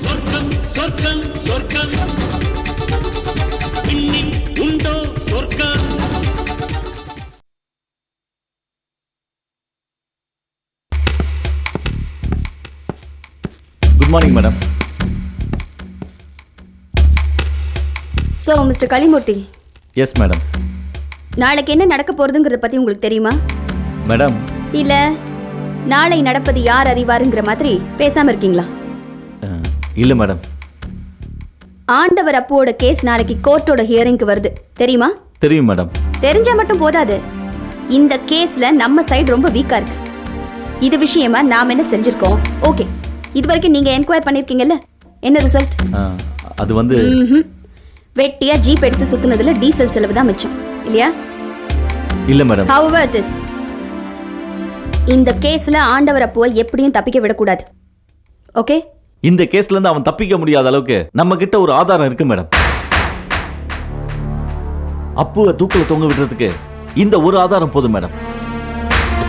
சொர்க்கம் சொர்க்கம் சொர்க்கம். இன்னி உண்டோ சொர்க்கம்? Good morning madam so mister Kalimurthy yes madam நாளைக்கு என்ன நடக்க போறதுங்கிறத பத்தி உங்களுக்கு தெரியுமா? மேடம். இல்ல நாளை நடப்பது யார் அறிவாருங்கிற மாதிரி பேசாம இருக்கீங்களா? இல்லை மேடம். ஆண்டவர் அப்புவோட கேஸ் நாளைக்கு கோர்ட்டோட ஹியரிங்க்கு வருது. தெரியுமா? தெரியும் மேடம். தெரிஞ்சா மட்டும் போதாது. இந்த கேஸ்ல நம்ம சைடு ரொம்ப வீக்கா இருக்கு. இது விஷயமா நாம என்ன செஞ்சிருக்கோம்? ஓகே. இது வரைக்கும் நீங்க என்கொயர் பண்ணிருக்கீங்கல்ல? என்ன ரிசல்ட்? அது வந்து வெட்டியா ஜீப் எடுத்து சுத்துனதுல டீசல் செலவு தான் மிச்சம். இல்லையா? இல்லை மேடம் however it is இந்த கேஸ்ல ஆண்டவர் அப்புவை எப்படியும் தப்பிக்க விடக்கூடாது. ஓகே இந்த கேஸ்ல இருந்து அவன் தப்பிக்க முடியாத அளவுக்கு நம்ம கிட்ட ஒரு ஆதாரம் இருக்கு மேடம் அப்புவை தூக்கில தொங்க விடுறதுக்கு இந்த ஒரு ஆதாரம் போதும் மேடம்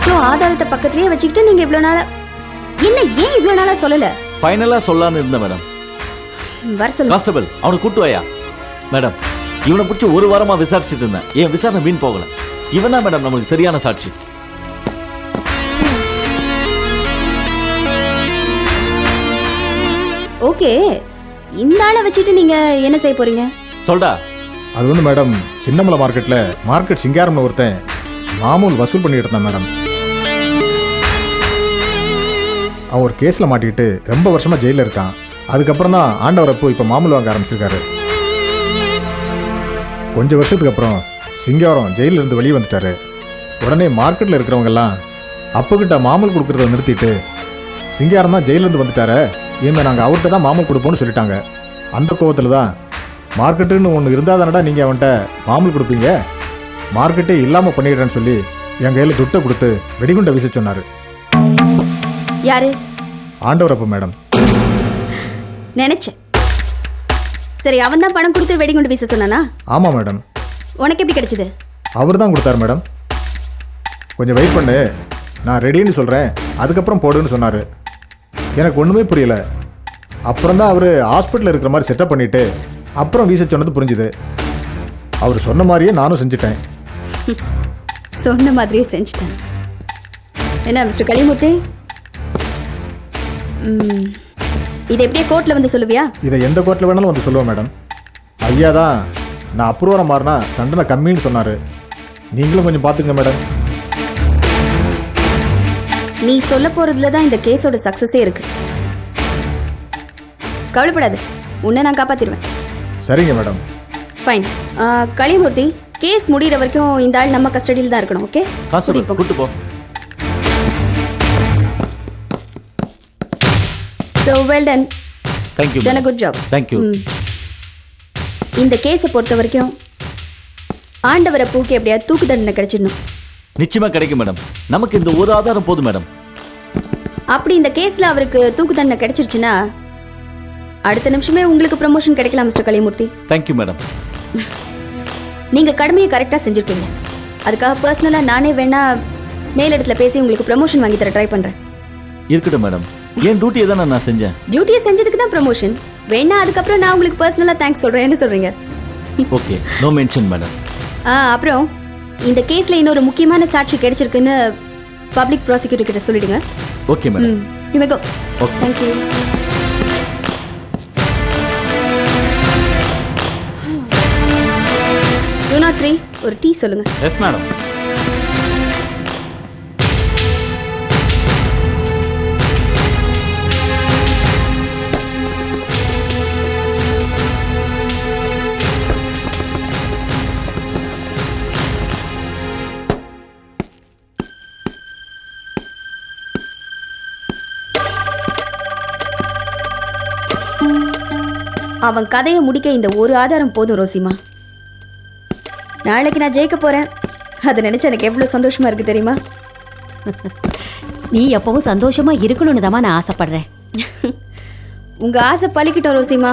சோ ஆதாரத்தை பக்கத்துலயே வச்சுக்கிட்டு நீங்க இவ்வளவு நாளா என்ன ஏன் இவ்வளவு நாளா சொல்லல? ஃபைனலா சொல்லலாம்னு இருந்தேன் மேடம் வர சொல்லுங்க கான்ஸ்டபிள் அவனை கூட்டு வாயா? மேடம் இவனை பிடிச்சி ஒரு வாரமா விசாரிச்சுட்டு இருந்தேன். என் விசாரணை வீண் போகல. இவன் தான் மேடம் நமக்கு சரியான சாட்சி. ஓகே இந்த ஆளை வச்சுட்டு நீங்க என்ன செய்ய போறீங்க? சொல்டா. அது வந்து மேடம் சின்னமலை மார்க்கெட்டில் மார்க்கெட் சிங்காரம்னு ஒருத்தன் மாமூல் வசூல் பண்ணிட்டு இருந்தான் மேடம். அவன் ஒரு கேஸில் மாட்டிக்கிட்டு ரொம்ப வருஷமாக ஜெயிலில் இருக்கான். அதுக்கப்புறம் தான் ஆண்டவர் அப்போ இப்போ மாமூல் வாங்க ஆரம்பிச்சிருக்காரு. கொஞ்சம் வருஷத்துக்கு அப்புறம் சிங்காரம் ஜெயிலில் இருந்து வெளியே வந்துட்டாரு. உடனே மார்க்கெட்டில் இருக்கிறவங்கெல்லாம் அப்போக்கிட்ட மாமூல் கொடுக்கறத நிறுத்திட்டு சிங்காரம் தான் ஜெயிலேருந்து வந்துட்டாரே இனிமேல் நாங்கள் அவர்கிட்ட தான் மாமூல் கொடுப்போம்னு சொல்லிட்டாங்க. அந்த கோவத்தில் தான் மார்க்கெட்டுன்னு ஒன்று இருந்தால் தானடா நீங்கள் அவன்கிட்ட மாமூல் கொடுப்பீங்க? மார்க்கெட்டே இல்லாமல் பண்ணிடுறேன்னு சொல்லி என் கையில் துட்டை கொடுத்து வெடிகுண்டை வீச சொன்னார். யாரு? ஆண்டவர் அப்போ மேடம். நினைச்சேன். சரி அவன் தான் பணம் கொடுத்து வெடிகுண்டு வீச சொன்னானா? ஆமாம் மேடம். உனக்கு எப்படி கிடைச்சது? அவர் தான் கொடுத்தாரு மேடம். கொஞ்சம் வெயிட் பண்ணு. நான் ரெடின்னு சொல்கிறேன் அதுக்கப்புறம் போடுன்னு சொன்னார். எனக்கு ஒன்றுமே புரியல. அப்புறம் தான் அவர் ஹாஸ்பிட்டலில் இருக்கிற மாதிரி செட்டப் பண்ணிவிட்டு அப்புறம் வீச சொன்னது புரிஞ்சுது. அவர் சொன்ன மாதிரியே நானும் செஞ்சுட்டேன். சொன்ன மாதிரியே செஞ்சுட்டேன். என்ன மிஸ்டர் களிமூர்த்தி ம், இதை எப்படியே கோர்ட்ல வந்து சொல்லுவியா? இதை எந்த கோர்ட்டில் வேணாலும் வந்து சொல்லுவேன் மேடம். ஐயா தான் நான் அப்ரூவரம் மாறினா தண்டனை கம்மின்னு சொன்னார். நீங்களும் கொஞ்சம் பார்த்துங்க மேடம். நீ சொல்ல போறதுல தான் இந்த கேஸோட சக்சஸே இருக்கு. கவலைப்படாது. உன்னை நான் காப்பாத்திடுவேன் சரிங்க மேடம். ஃபைன் களிமூர்த்தி கேஸ் முடியிற வரைக்கும் இந்த ஆள் நம்ம கஸ்டடியில் தான் இருக்கணும் ஓகே கான்ஸ்டபிள் கூட்டு போ. So well done thank you done good job thank you இந்த கேஸை பொறுத்த வரைக்கும் ஆண்டவரை பூக்கி எப்படியாவது தூக்கு தண்டனை கிடைச்சிடணும். நிச்சயமா கிடைக்கும் மேடம் நமக்கு இந்த ஒரு ஆதாரம் போதும் மேடம் அப்படி இந்த கேஸ்ல அவருக்கு தூக்கு தண்டனை கிடைச்சிருச்சுன்னா அடுத்த நிமிஷமே உங்களுக்கு ப்ரமோஷன் கிடைக்கலாம் மிஸ்டர் கலிமூர்த்தி. தேங்க்யூ மேடம் நீங்க கடமையை கரெக்டா செஞ்சிருக்கீங்க. அதுக்காக பர்சனலா நானே வேணா மேலிடத்துல பேசி உங்களுக்கு ப்ரமோஷன் வாங்கி தர ட்ரை பண்றேன். இருக்கட்டும் மேடம் என் டியூட்டியை தானே நான் செஞ்சேன்? டியூட்டியை செஞ்சதுக்கு தான் ப்ரமோஷன் வேணா அதுக்கப்புறம் நான் உங்களுக்கு பர்சனலா தேங்க்ஸ் சொல்றேன். என்ன சொல்றீங்க? ஓகே நோ மென்ஷன் மேடம் ஆ அப்புறம் இந்த கேஸ்ல இன்னொரு முக்கியமான சாட்சி கிடைச்சிருக்குன்னு பப்ளிக் ப்ராசிக்யூட்டர் கிட்ட சொல்லிடுங்க. Okay madam hmm you may go Okay. Thank you two naught three ஒரு டீ சொல்லுங்க. எஸ் மேடம் அவன் கதையை முடிக்க இந்த ஒரு ஆதாரம் போதும் ரோசிமா. நாளைக்கு நான் ஜெயிக்க போறேன். அதை நினைச்சு எனக்கு எவ்வளவு சந்தோஷமா இருக்கு தெரியுமா? நீ எப்பவும் சந்தோஷமா இருக்கணும்னு தான் நான் ஆசைப்படுறேன். உங்க ஆசை பலிக்கிட்டோம் ரோசிமா.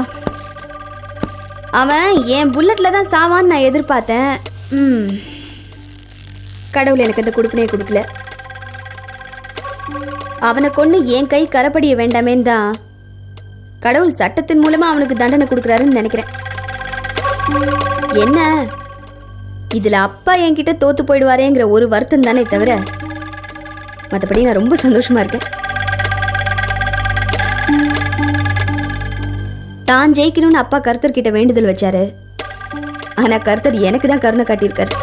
அவன் என் புல்லட்ல தான் சாவான்னு நான் எதிர்பார்த்தேன். ம். கடவுள் எனக்கு அந்த கொடுப்பினையை கொடுக்கல. அவனை கொண்டு என் கை கரப்படிய வேண்டாமேன்னு தான் கடவுள் சட்டத்தின் மூலமா அவனுக்கு தண்டனை கொடுக்குறாருன்னு நினைக்கிறேன். என்ன? இதுல அப்பா என்கிட்ட தோத்து போயிடுவாரேங்கிற ஒரு வருத்தம் தானே தவிர மற்றபடி நான் ரொம்ப சந்தோஷமா இருக்கேன். தான் ஜெயிக்கணும்னு அப்பா கருத்தர் கிட்ட வேண்டுதல் வச்சாரு. ஆனா கருத்தர் எனக்கு தான் கருணை காட்டியிருக்காரு.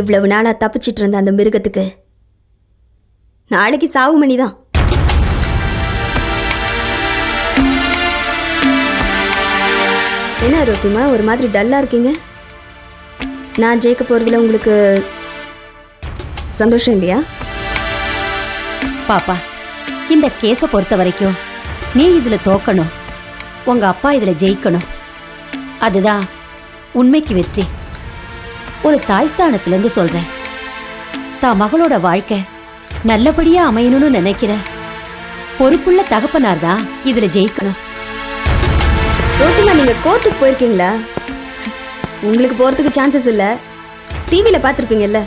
இவ்வளவு நாளா தப்பிச்சிட்டு இருந்த அந்த மிருகத்துக்கு நாளைக்கு சாவு மணிதான். என்ன ரோசிமா ஒரு மாதிரி டல்லா இருக்கீங்க? நான் ஜெயிக்க போறதுல உங்களுக்கு சந்தோஷம் இல்லையா? பாப்பா இந்த கேஸை பொறுத்த வரைக்கும் நீ இதுல தோக்கணும் உங்க அப்பா இதுல ஜெயிக்கணும். அதுதான் உண்மைக்கு வெற்றி. ஒரு தாய்ஸ்தானத்துல இருந்து சொல்றேன். தான் மகளோட வாழ்க்கை நல்லபடியா அமையணும்னு நினைக்கிற பொறுப்புள்ள தகப்பனார் தான் இதுல ஜெயிக்கணும். ரோசிமா நீங்க கோர்ட்டுக்கு போயிருக்கீங்களா? உங்களுக்கு போறதுக்கு சான்சஸ் இல்ல. டிவியில பார்த்துருப்பீங்கல்ல?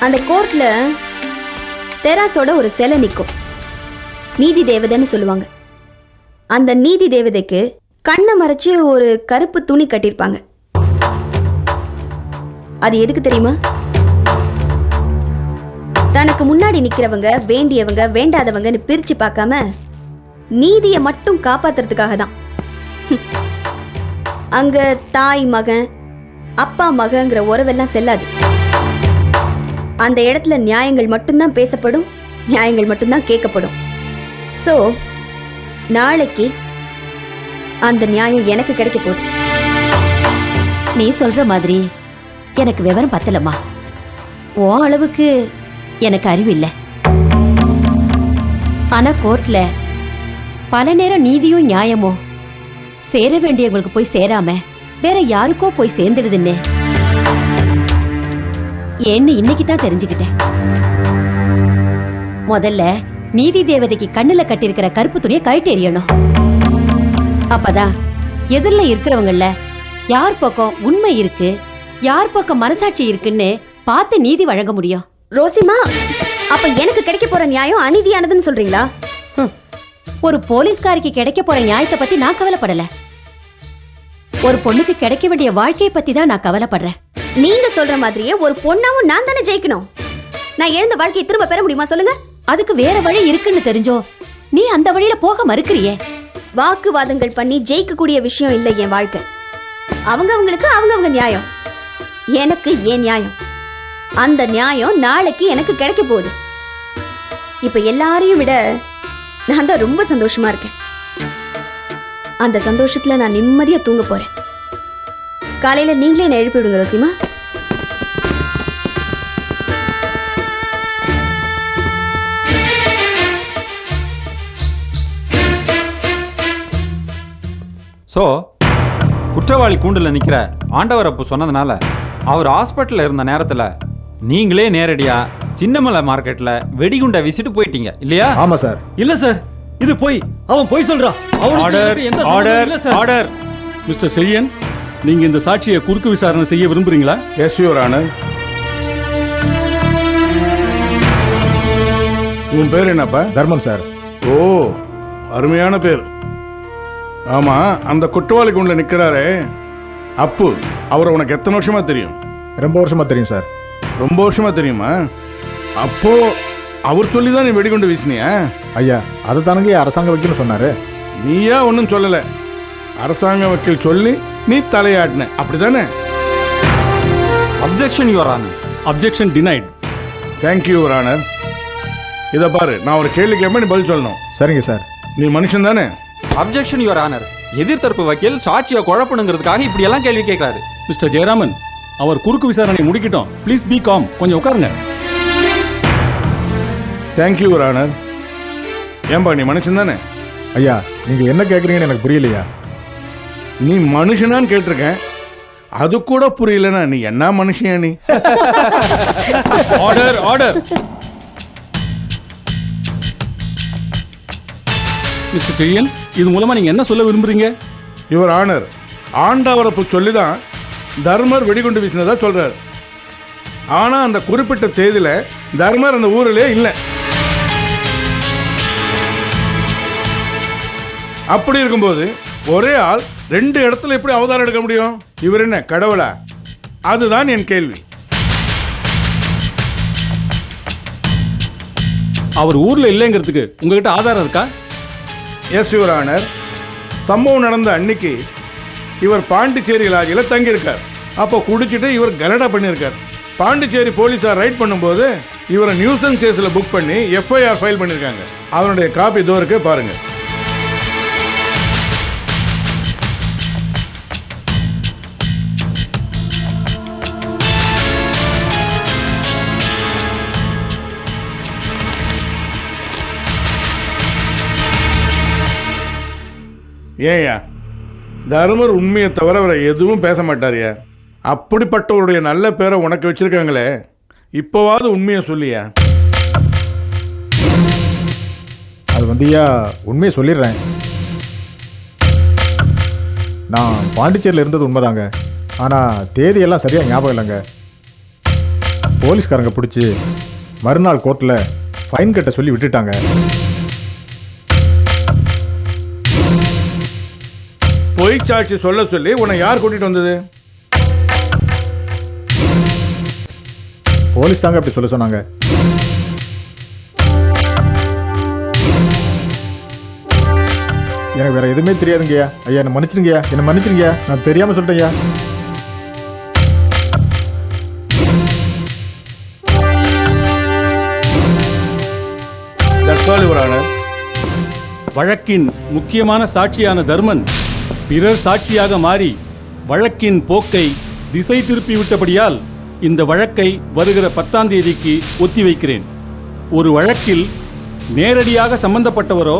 அந்த கோர்ட்ல தெராசோட ஒரு சிலை நிற்கும் நீதி தேவதைன்னு சொல்லுவாங்க. அந்த நீதி தேவதைக்கு கண்ணை மறைச்சு ஒரு கருப்பு துணி கட்டியிருப்பாங்க. அது எதுக்கு தெரியுமா? தனக்கு முன்னாடி நிக்கிறவங்க வேண்டியவங்க வேண்டாதவங்கன்னு பிரிச்சு பார்க்காம நீதியை மட்டும் காப்பாத்துறதுக்காக தான் அங்க தாய் மகன் அப்பா மகங்கிற உறவெல்லாம் செல்லாது. அந்த இடத்துல நியாயங்கள் மட்டும்தான் பேசப்படும் நியாயங்கள் மட்டும்தான் கேட்கப்படும். ஸோ நாளைக்கு அந்த நியாயம் எனக்கு கிடைக்க போகுது. நீ சொல்ற மாதிரி எனக்கு விவரம் பத்தலம்மா. ஓ அளவுக்கு எனக்கு அறிவு இல்லை. ஆனா கோர்ட்ல பல நேரம் நீதியும் நியாயமும் சேர வேண்டியவங்களுக்கு போய் சேராம வேற யாருக்கோ போய் சேர்ந்துடுதுன்னு. ஏன்னு இன்னைக்கு தான் தெரிஞ்சுக்கிட்டேன். முதல்ல நீதி தேவதைக்கு கண்ணுல கட்டியிருக்கிற கருப்பு துணியை கழட்டி எறியணும். அப்பதான் எதிரில் இருக்கிறவங்கள யார் பக்கம் உண்மை இருக்கு யார் பக்கம் மனசாட்சி இருக்குன்னு பார்த்து நீதி வழங்க முடியும். ரோசிமா அப்ப எனக்கு கிடைக்க போற நியாயம் அநீதியானதுன்னு சொல்றீங்களா? ஒரு போலீஸ்காரிக்கு கிடைக்க போற நியாயத்தை பத்தி நான் கவலைப்படல. ஒரு பொண்ணுக்கு கிடைக்க வேண்டிய வாழ்க்கையை பத்தி தான் நான் கவலைப்படுறேன். நீங்க சொல்ற மாதிரியே ஒரு பொண்ணாவும் நான் தானே ஜெயிக்கணும். நான் எழுந்த வாழ்க்கையை திரும்ப பெற முடியுமா சொல்லுங்க? அதுக்கு வேற வழி இருக்குன்னு தெரிஞ்சோ? நீ அந்த வழியில போக மறுக்கிறியே? வாக்குவாதங்கள் பண்ணி ஜெயிக்கக்கூடிய விஷயம் இல்லை என் வாழ்க்கை. அவங்க அவங்களுக்கு அவங்கவங்க நியாயம். எனக்கு ஏன் நியாயம்? அந்த நியாயம் நாளைக்கு எனக்கு கிடைக்க போகுது. இப்ப எல்லாரையும் விட நான் தான் ரொம்ப சந்தோஷமா இருக்கேன். அந்த சந்தோஷத்துல நான் நிம்மதியா தூங்க போறேன். காலையில நீங்களே என்ன எழுப்பி விடுங்க ரோசிமா ஸோ குற்றவாளி கூண்டில் நிற்கிற ஆண்டவர் அப்போ சொன்னதுனால அவர் ஹாஸ்பிட்டலில் இருந்த நேரத்தில் நீங்களே நேரடியாக சின்னமலை மார்க்கெட்டில் வெடிகுண்டை வீசிட்டு போயிட்டீங்க இல்லையா? ஆமாம் சார். இல்ல சார். இது போய் அவன் பொய் சொல்றான் அவனுக்கு ஆர்டர் ஆர்டர் இல்ல சார். ஆர்டர் மிஸ்டர் செழியன் நீங்க இந்த சாட்சியை குறுக்கு விசாரணை செய்ய விரும்புறீங்களா? எஸ் யுவர் ஆனர் உன் பேர் என்னப்பா? தர்மம் சார். ஓ அருமையான பேர். ஆமா அந்த குற்றவாளி குண்டில் நிற்கிறாரே அப்பு அவரை உனக்கு எத்தனை வருஷமா தெரியும்? ரொம்ப வருஷமா தெரியும் சார். ரொம்ப வருஷமா தெரியுமா? அப்போ அவர் சொல்லி தான் நீ வெடிகுண்டு வீசினியா? ஐயா அதை தானங்க அரசாங்க வக்கீல் சொன்னாரு. நீயா ஒன்றும் சொல்லலை. அரசாங்க வக்கீல் சொல்லி நீ தலையாட்டின. அப்படிதானே? Objection your honour objection denied thank you your honour இதை பாரு நான் ஒரு கேள்வி கேட்பேன் நீ பதில் சொல்லணும். சரிங்க சார். நீ மனுஷன் தானே? அப்ஜெக்ஷன் யுவர் ஆனர் எதிர்த்தரப்பு வக்கீல் சாட்சியை குழப்பணுங்கிறதுக்காக இப்படியெல்லாம் கேள்வி கேட்குறாரு. மிஸ்டர் ஜெயராமன் அவர் குறுக்கு விசாரணை முடிக்கட்டும். ப்ளீஸ் பி காம் கொஞ்சம் உட்காருங்க. தேங்க்யூ யுவர் ஆனர் ஏன்பா நீ மனுஷன் தானே? ஐயா நீங்கள் என்ன கேட்குறீங்கன்னு எனக்கு புரியலையா? நீ மனுஷனான்னு கேட்டிருக்கேன். அது கூட புரியலனா நீ என்ன மனுஷன் நீ? ஆர்டர் ஆர்டர் மிஸ்டர் செழியன் இது மூலமா நீங்க என்ன சொல்ல விரும்புறீங்க? யுவர் ஆனர் ஆண்டவரப்பு சொல்லி தான் தர்மர் வெடிகுண்டு வீசினதா சொல்றாரு. ஆனா அந்த குறிப்பிட்ட தேதியில தர்மர் அந்த ஊரிலே இல்லை. அப்படி இருக்கும்போது ஒரே ஆள் ரெண்டு இடத்துல எப்படி அவதாரம் எடுக்க முடியும்? இவர் என்ன கடவுளா? அதுதான் என் கேள்வி. அவர் ஊர்ல இல்லைங்கிறதுக்கு உங்ககிட்ட ஆதாரம் இருக்கா? எஸ் யுவர் ஆனர் சம்பவம் நடந்த அன்னைக்கு இவர் பாண்டிச்சேரி லாட்ஜில் தங்கியிருக்கார். அப்போ குடிச்சிட்டு இவர் கலடா பண்ணியிருக்கார். பாண்டிச்சேரி போலீஸார் ரைட் பண்ணும்போது இவரை நியூசன்ஸ் கேஸில் புக் பண்ணி எஃப்ஐஆர் ஃபைல் பண்ணியிருக்காங்க. அதனுடைய காப்பி இதோ இருக்கு பாருங்க. ஏன்யா தருமர் உண்மையை தவிர அவரை எதுவும் பேச மாட்டாரியா அப்படிப்பட்டவருடைய நல்ல பேரை உனக்கு வச்சிருக்காங்களே. இப்போவாவது உண்மையை சொல்லியா? அது வந்துயா உண்மையை சொல்லிடுறேன். நான் பாண்டிச்சேரியில் இருந்தது உண்மைதாங்க. ஆனால் தேதியெல்லாம் சரியாக ஞாபகம் இல்லைங்க. போலீஸ்காரங்க பிடிச்சி மறுநாள் கோர்ட்டில் ஃபைன் கட்ட சொல்லி விட்டுட்டாங்க. பொய் சாட்சி சொல்ல சொல்லி உன்னை யார் கூட்டிட்டு வந்தது? போலீஸ் தாங்க அப்படி சொல்ல சொன்னாங்க. எனக்கு வேற எதுவுமே தெரியாதுங்கய்யா. ஐயா என்ன மன்னிச்சிருங்கய்யா என்ன மன்னிச்சிருங்கய்யா நான் தெரியாம ஆனர் வழக்கின் முக்கியமான சாட்சியான தர்மன் பிறர் சாட்சியாக மாறி வழக்கின் போக்கை திசை திருப்பிவிட்டபடியால் இந்த வழக்கை வருகிற பத்தாம் தேதிக்கு ஒத்திவைக்கிறேன். ஒரு வழக்கில் நேரடியாக சம்பந்தப்பட்டவரோ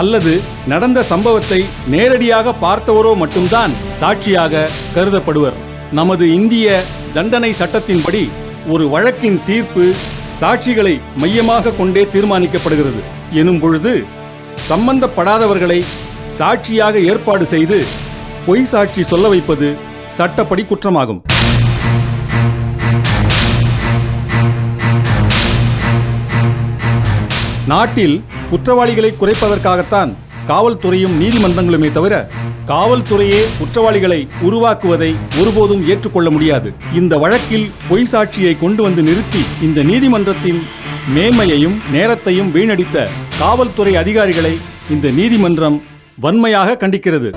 அல்லது நடந்த சம்பவத்தை நேரடியாக பார்த்தவரோ மட்டும்தான் சாட்சியாக கருதப்படுவர். நமது இந்திய தண்டனை சட்டத்தின்படி ஒரு வழக்கின் தீர்ப்பு சாட்சிகளை மையமாக கொண்டே தீர்மானிக்கப்படுகிறது. எனும் பொழுது சம்பந்தப்படாதவர்களை சாட்சியாக ஏற்பாடு செய்து பொய் சாட்சி சொல்ல வைப்பது சட்டப்படி குற்றமாகும். நாட்டில் குற்றவாளிகளை குறைப்பதற்காகத்தான் காவல்துறையும் நீதிமன்றங்களுமே தவிர காவல்துறையே குற்றவாளிகளை உருவாக்குவதை ஒருபோதும் ஏற்றுக்கொள்ள முடியாது. இந்த வழக்கில் பொய் சாட்சியை கொண்டு வந்து நிறுத்தி இந்த நீதிமன்றத்தின் மேன்மையையும் நேரத்தையும் வீணடித்த காவல்துறை அதிகாரிகளை இந்த நீதிமன்றம் வன்மையாக கண்டிக்கிறது.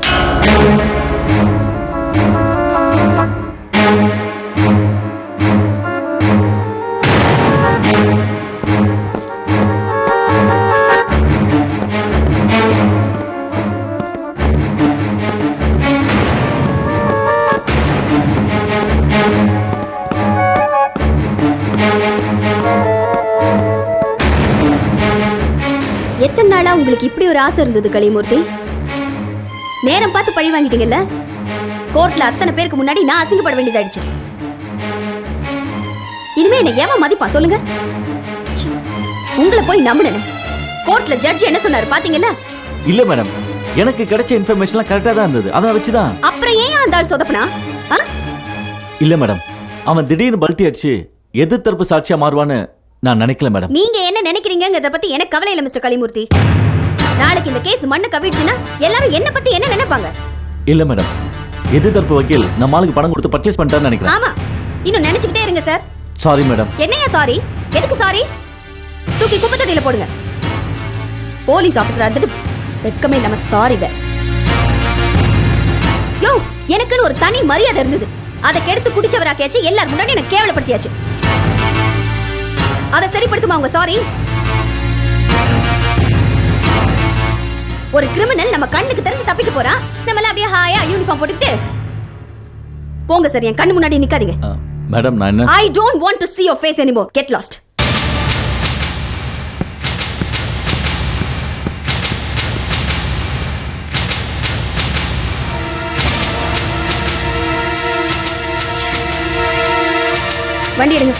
ஒரு ஆசை இருந்தது கலிமூர்த்தி. நேரம் பார்த்து பழி வாங்கிட்டீங்கல்ல? கோர்ட்ல அத்தனை பேருக்கு முன்னாடி நான் அசிங்கப்பட வேண்டியதாயிடுச்சு. இனிமே என்ன ஏமா மதிப்பா சொல்லுங்க. உங்களை போய் நம்பினேன். கோர்ட்ல ஜட்ஜ் என்ன சொன்னாரு பாத்தீங்கல்ல? இல்ல மேடம் எனக்கு கிடைச்ச இன்ஃபர்மேஷன்லாம் கரெக்டா தான் இருந்தது. அதை வச்சுதான். அப்புறம் ஏன் அந்த ஆள் சொதப்பனா? இல்ல மேடம் அவன் திடீர்னு பல்ட்டி அடிச்சு எதிர் தரப்பு சாட்சியா மாறுவான்னு நான் நினைக்கல மேடம் நீங்க என்ன நினைக்கிறீங்கங்கறத பத்தி எனக்கு கவலை இல்ல மிஸ்டர் கலிமூர்த்தி. நாளைக்கு இந்த கேஸ் மண்ணு கவிடுச்சுன்னா எல்லாரும் என்ன பத்தி என்ன நினைப்பாங்க? இல்ல மேடம் எதிர் தரப்பு வக்கீல் நம்ம ஆளுக்கு பணம் கொடுத்து பர்ச்சேஸ் பண்ணிட்டான்னு நினைக்கிறேன். ஆமா. இன்னும் நினைச்சுக்கிட்டே இருங்க சார் சாரி மேடம் என்னையா சாரி எதுக்கு சாரி தூக்கி குப்பை தொட்டியில போடுங்க. போலீஸ் ஆபீசரா இருந்துட்டு வெக்கமே இல்லாம சாரி வே. யோ எனக்குன்னு ஒரு தனி மரியாதை இருந்தது. அதை கெடுத்து குடிச்சவராக்கியாச்சு எல்லாரும் முன்னாடி எனக்கு கேவலப்படுத்தியாச்சு. அதை சரிப்படுத்துமா உங்க சாரி ஒரு கிரிமினல் நம்ம கண்ணுக்கு தெரிஞ்சு தப்பிக்க போறான் நம்மள அப்படியே ஹாயா யூனிஃபார்ம் போட்டுக்கிட்டு போங்க சார் என் கண்ணு முன்னாடி நிக்காதீங்க மேடம் நான் என்ன I don't want to see your face anymore. Get lost. வண்டி எடுங்க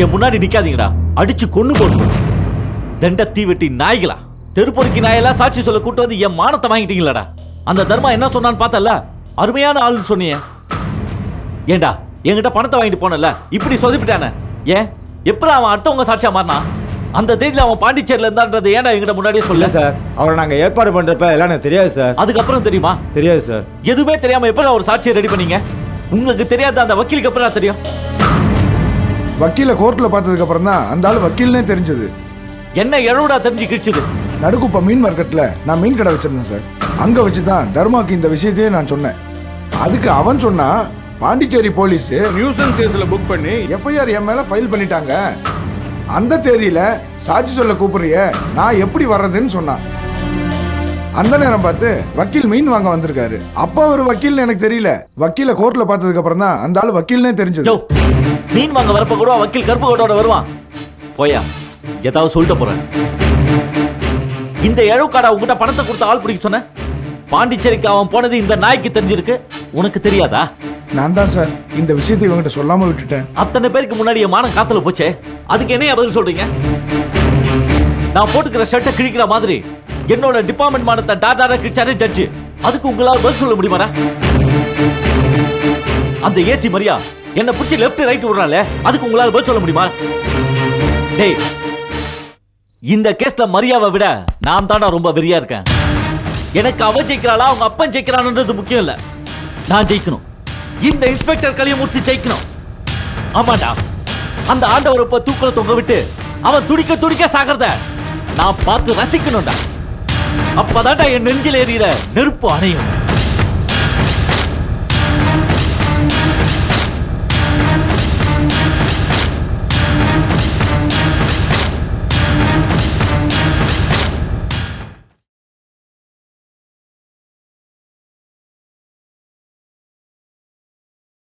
என் முன்னாடி நிக்காதீங்கடா. அடிச்சு கொன்னு போட்டுருவேன் தண்ட தீவெட்டி நாய்களா? தெருப்பொறுக்கி நாயெல்லாம் சாட்சி சொல்ல கூட்டு வந்து என் மானத்தை வாங்கிட்டீங்களடா. அந்த தர்மா என்ன சொன்னான்னு பார்த்தல அருமையான ஆளுன்னு சொன்னியே. ஏண்டா என்கிட்ட பணத்தை வாங்கிட்டு போனல இப்படி சொதப்பிட்டானே. ஏன்? எப்படி அவன் அடுத்தவங்க சாட்சியா மாறினா அந்த தேதியில அவன் பாண்டிச்சேரியில இருந்தான்றது ஏன்டா என்கிட்ட முன்னாடியே சொல்ல சார். அவரை நாங்க ஏற்பாடு பண்றப்ப எல்லாம் எனக்கு தெரியாது சார். அதுக்கப்புறம் தெரியுமா? தெரியாது சார். எதுவுமே தெரியாம எப்படி ஒரு சாட்சியை ரெடி பண்ணீங்க? உங்களுக்கு தெரியாத? அந்த வக்கீலுக்கு அப்புறம் தெரியும்? வக்கீல கோர்ட்ல பார்த்ததுக்கு அப்புறம் தான் அந்த ஆள் வக்கீல்னே தெரிஞ்சது. என்ன எழவுடா தெரிஞ்சு கிழிச்சுது? நடுக்குப்ப மீன் மார்க்கெட்ல நான் மீன் கடை வச்சிருந்தேன் சார். அங்க வச்சு தான் தர்மாக்கு இந்த விஷயத்தையே நான் சொன்னேன். அதுக்கு அவன் சொன்னா பாண்டிச்சேரி போலீஸ் நியூசன் கேஸில் புக் பண்ணி எஃப்ஐஆர் என் மேல ஃபைல் பண்ணிட்டாங்க. அந்த தேதியில சாட்சி சொல்ல கூப்பிடுறிய நான் எப்படி வர்றதுன்னு சொன்னான். அந்த நேரம் பார்த்து வக்கீல் மீன் வாங்க வந்திருக்காரு. அப்ப அவர் வக்கீல்னு எனக்கு தெரியல. வக்கீல கோர்ட்ல பார்த்ததுக்கு அப்புறம் தான் அந்த ஆள் வக்கீல்னே தெரிஞ்சது. மீன் வாங்க வரப்ப கூட வக்கீல் கருப்பு கோட்டோட வருவான். போயா ஏதாவது சொல்லிட்டு போறேன். இந்த இழவுக்காடா உங்ககிட்ட பணத்தை கொடுத்து ஆள் பிடிக்க சொன்ன பாண்டிச்சேரிக்கு அவன் போனது இந்த நாய்க்கு தெரிஞ்சிருக்கு. உனக்கு தெரியாதா? நான் தான் சார் இந்த விஷயத்தை இவங்கிட்ட சொல்லாம விட்டுட்டேன். அத்தனை பேருக்கு முன்னாடி என் மானம் காத்துல போச்சே. அதுக்கு என்னைய பதில் சொல்றீங்க? நான் போட்டுக்கிற ஷர்ட்டை கிழிக்கிற மாதிரி என்னோட டிபார்ட்மெண்ட் மானத்தை டாடாரா கிழிச்சாரே ஜட்ஜு அதுக்கு உங்களால பதில் சொல்ல முடியுமாடா? அந்த ஏசி மரியா என்ன பிடிச்சி லெஃப்ட் ரைட் விடுறாளே? அதுக்கு உங்களால பதில் சொல்ல முடியுமா? டேய் இந்த கேஸ்ல மரியாவை விட நான் தான்டா ரொம்ப வெறியா இருக்கேன். எனக்கு அவ ஜெயிக்கிறாளா அவங்க அப்பன் ஜெயிக்கிறான்ன்றது முக்கியம் இல்ல. நான் ஜெயிக்கணும். இந்த இன்ஸ்பெக்டர் கலியமூர்த்தி ஜெயிக்கணும். ஆமாடா. அந்த ஆண்டவர் இப்ப தூக்கல தொங்க விட்டு அவன் துடிக்க துடிக்க சாகிறத நான் பார்த்து ரசிக்கணும்டா. அப்பதான்டா என் நெஞ்சில் எறிகிற நெருப்பு அணையும்.